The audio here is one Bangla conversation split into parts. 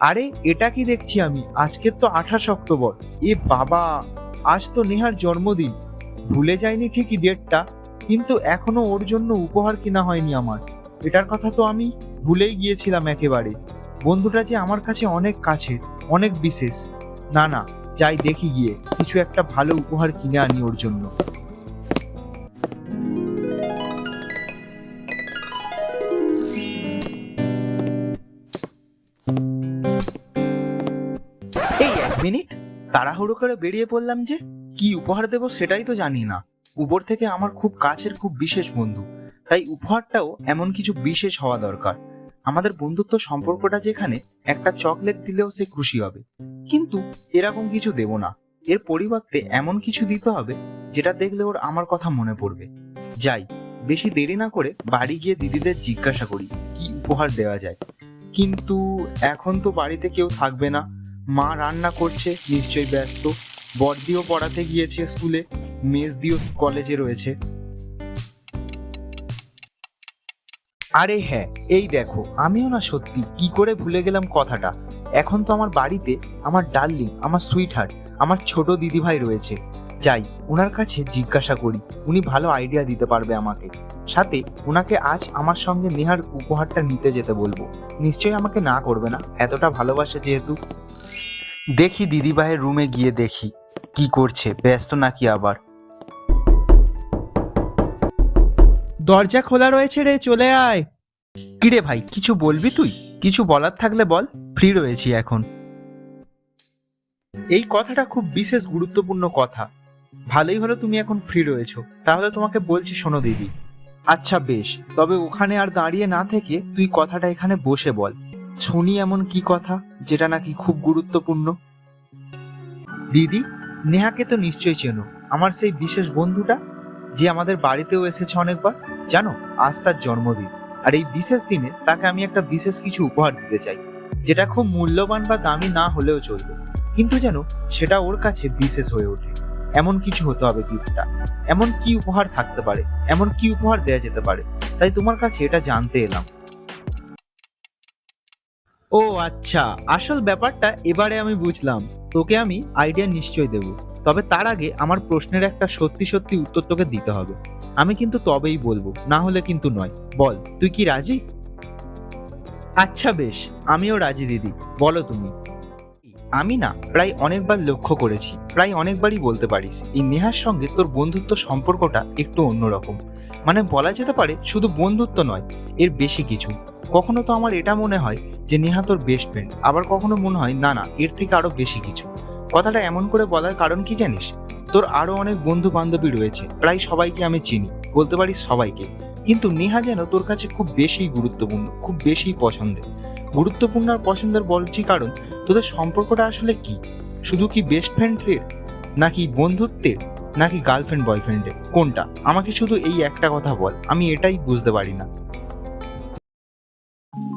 আরে, এটা কি দেখছি আমি? আজকের তো আঠাশ অক্টোবর। এ বাবা, আজ তো নেহার জন্মদিন। ভুলে যায়নি ঠিকই ডেটটা, কিন্তু এখনও ওর জন্য উপহার কিনা হয়নি আমার। এটার কথা তো আমি ভুলেই গিয়েছিলাম একেবারে। বন্ধুটা যে আমার কাছে অনেক কাছে অনেক বিশেষ। না না, যাই দেখি গিয়ে, কিছু একটা ভালো উপহার কিনে আনি ওর জন্য। এই তাড়াহুড়ো করে বেরিয়ে পড়লাম যে, কি উপহার দেব সেটাই তো জানি না। উপর থেকে আমার খুব কাছের খুব বিশেষ বন্ধু। তাই উপহারটাও এমন কিছু বিশেষ হওয়া দরকার। আমাদের বন্ধুত্ব সম্পর্কটা যেখানে, একটা চকলেট দিলেও সে খুশি হবে। কিন্তু এরকম কিছু দেব না। এর পরিবর্তে এমন কিছু দিতে হবে, যেটা দেখলে ওর আমার কথা মনে পড়বে। যাই, বেশি দেরি না করে বাড়ি গিয়ে দিদিদের জিজ্ঞাসা করি, কি উপহার দেওয়া যায়? কিন্তু এখন তো বাড়িতে কেউ থাকবে না। মা রান্না করছে, নিশ্চয়ই ব্যস্ত। বড়দিও পড়াতে গিয়েছে স্কুলে, মেজদিও কলেজে রয়েছে। আরে হ্যাঁ এই দেখো, আমিও না সত্যি কি করে ভুলে গেলাম কথাটা। এখন তো আমার বাড়িতে আমার ডার্লিং, আমার সুইট হার্ট আমার ছোট দিদিভাই রয়েছে। যাই ওনার কাছে জিজ্ঞাসা করি, উনি ভালো আইডিয়া দিতে পারবে আমাকে। সাথে ওনাকে আজ আমার সঙ্গে নেহার উপহারটা নিতে যেতে বলব। নিশ্চয়ই আমাকে না করবে না? এতটা ভালোবাসে যেহেতু। দেখি দিদিভাইয়ের রুমে গিয়ে দেখি, কি করছে, ব্যস্ত নাকি আবার? দরজা খোলা রয়েছে রে, চলে আয়। কিরে ভাই, কিছু বলবি তুই? কিছু বলার থাকলে বল ফ্রি রয়েছি এখন। এই কথাটা খুব বিশেষ গুরুত্বপূর্ণ কথা। ভালোই হলো তুমি এখন ফ্রি রয়েছো। তাহলে তোমাকে বলছি শোনো দিদি। আচ্ছা বেশ, তবে ওখানে আর দাঁড়িয়ে না থেকে তুই কথাটা এখানে বসে বল। শুনি এমন কি কথা, যেটা নাকি খুব গুরুত্বপূর্ণ? দিদি, নেহাকে তো নিশ্চয়ই চেনো। আমার সেই বিশেষ বন্ধুটা, যে আমাদের বাড়িতেও এসেছে অনেকবার, জানো? আজ তার জন্মদিন। আর এই বিশেষ দিনে তাকে আমি একটা বিশেষ কিছু উপহার দিতে চাই, যেটা খুব মূল্যবান বা দামি না হলেও চলবে। কিন্তু যেন সেটা ওর কাছে বিশেষ হয়ে ওঠে। এমন কিছু হতে হবে গিফটটা। এমন কি উপহার থাকতে পারে? এমন কি উপহার দেয়া যেতে পারে? তাই তোমার কাছে এটা জানতে এলাম। ও আচ্ছা আসল ব্যাপারটা এবারে আমি বুঝলাম। তোকে আমি আইডিয়া নিশ্চয়ই দেব। তবে তার আগে আমার প্রশ্নের একটা সত্যি সত্যি উত্তর তোকে দিতে হবে। আমি কিন্তু তবেই বলব, না হলে কিন্তু নয়। বল, তুই কি রাজি? আচ্ছা বেশ, আমিও রাজি দিদি। বলো তুমি। আমি না প্রায় অনেকবার লক্ষ্য করেছি, প্রায় অনেকবারই বলতে পারিস। এই নেহার সঙ্গে তোর বন্ধুত্ব সম্পর্কটা একটু অন্যরকম। মানে বলা যেতে পারে শুধু বন্ধুত্ব নয়, এর বেশি কিছু। কখনো তো আমার এটা মনে হয় যে নেহা তোর বেস্ট ফ্রেন্ড আবার কখনো মনে হয় না না, এর থেকে আরও বেশি কিছু। কথাটা এমন করে বলার কারণ কি জানিস? তোর আরও অনেক বন্ধু বান্ধবী রয়েছে, প্রায় সবাইকে আমি চিনি, বলতে পারিস সবাইকে। কিন্তু নেহা যেন তোর কাছে খুব বেশি গুরুত্বপূর্ণ, খুব বেশি পছন্দের। গুরুত্বপূর্ণ আর পছন্দের বলছি কারণ? তোদের সম্পর্কটা আসলে কি? শুধু কি বেস্ট ফ্রেন্ডের নাকি বন্ধুত্বের? নাকি গার্লফ্রেন্ড বয়ফ্রেন্ডের কোনটা? আমাকে শুধু এই একটা কথা বল, আমি এটাই বুঝতে পারি না।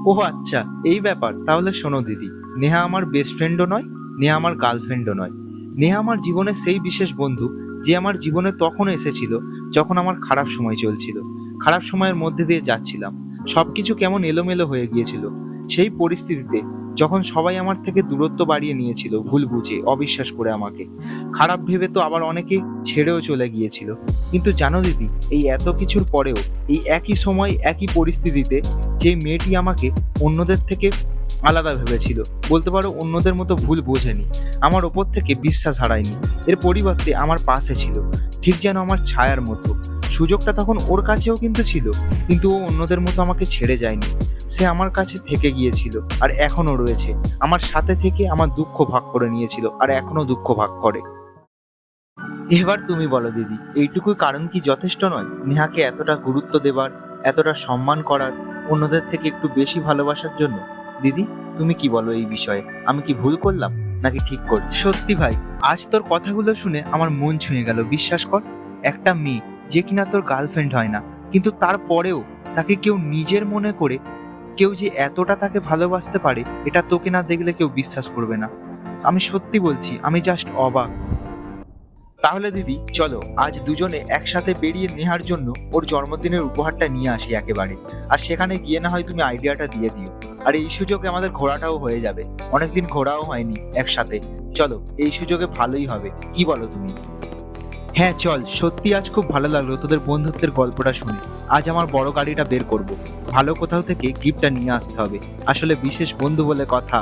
ও আচ্ছা এই ব্যাপার। তাহলে শোনো দিদি, নেহা আমার বেস্ট ফ্রেন্ডও নয়, নেহা আমার গার্লফ্রেন্ডও নয়। নেহা আমার জীবনের সেই বিশেষ বন্ধু, যে আমার জীবনে তখন এসেছিল, যখন আমার খারাপ সময় চলছিল। খারাপ সময়ের মধ্যে দিয়ে যাচ্ছিলাম। সবকিছু কেমন এলোমেলো হয়ে গিয়েছিল। সেই পরিস্থিতিতে যখন সবাই আমার থেকে দূরত্ব বাড়িয়ে নিয়েছিল ভুল বুঝে, অবিশ্বাস করে আমাকে, খারাপ ভেবে তো আবার অনেকে ছেড়েও চলে গিয়েছিল। কিন্তু জানো দিদি, এই এত কিছুর পরেও, এই একই সময়, একই পরিস্থিতিতে যে মেয়েটি আমাকে অন্যদের থেকে আলাদা ভেবেছিল, বলতে পারো অন্যদের মতো ভুল বোঝেনি, আমার ওপর থেকে বিশ্বাস হারায়নি, এর পরিবর্তে আমার পাশে ছিল, ঠিক যেন আমার ছায়ার মতো। সুযোগটা তখন ওর কাছেও কিন্তু ছিল, কিন্তু ও অন্যদের মতো আমাকে ছেড়ে যায়নি। সে আমার কাছে থেকে গিয়েছিল আর এখনও রয়েছে। আমার সাথে থেকে আমার দুঃখ ভাগ করে নিয়েছিল আর এখনও দুঃখ ভাগ করে। এবার তুমি বলো দিদি, এইটুকুই কারণ কি যথেষ্ট নয়? নেহাকে এতটা গুরুত্ব দেবার, এতটা সম্মান করার, অন্যদের থেকে একটু বেশি ভালোবাসার জন্য? দিদি, তুমি কি বলো এই বিষয়ে? আমি কি ভুল করলাম? নাকি ঠিক করছি? সত্যি ভাই, আজ তোর কথাগুলো শুনে আমার মন ছুঁয়ে গেল, বিশ্বাস কর। একটা মেয়ে, যে কিনা তোর গার্লফ্রেন্ড হয় না, কিন্তু তারপরেও তাকে কেউ নিজের মনে করে কেউ যে এতটা তাকে ভালোবাসতে পারে, এটা তোকে না দেখলে কেউ বিশ্বাস করবে না। আমি সত্যি বলছি, আমি জাস্ট অবাক। তাহলে দিদি, চলো, আজ দুজনে একসাথে বেরিয়ে নেহার জন্য ওর জন্মদিনের উপহারটা নিয়ে আসি একেবারে। আর সেখানে গিয়ে না হয় তুমি আইডিয়াটা দিয়ে দিও। আর এই সুযোগে আমাদের ঘোরাটাও হয়ে যাবে। অনেকদিন ঘোরাও হয়নি একসাথে। চলো, এই সুযোগে ভালোই হবে। কি বলো তুমি? হ্যাঁ চল, সত্যি আজ খুব ভালো লাগল তোদের বন্ধুত্বের গল্পটা শুনে। আজ আমার বড় গাড়িটা বের করব। ভালো কোথাও থেকে গিফটটা নিয়ে আসতে হবে। আসলে বিশেষ বন্ধু বলে কথা।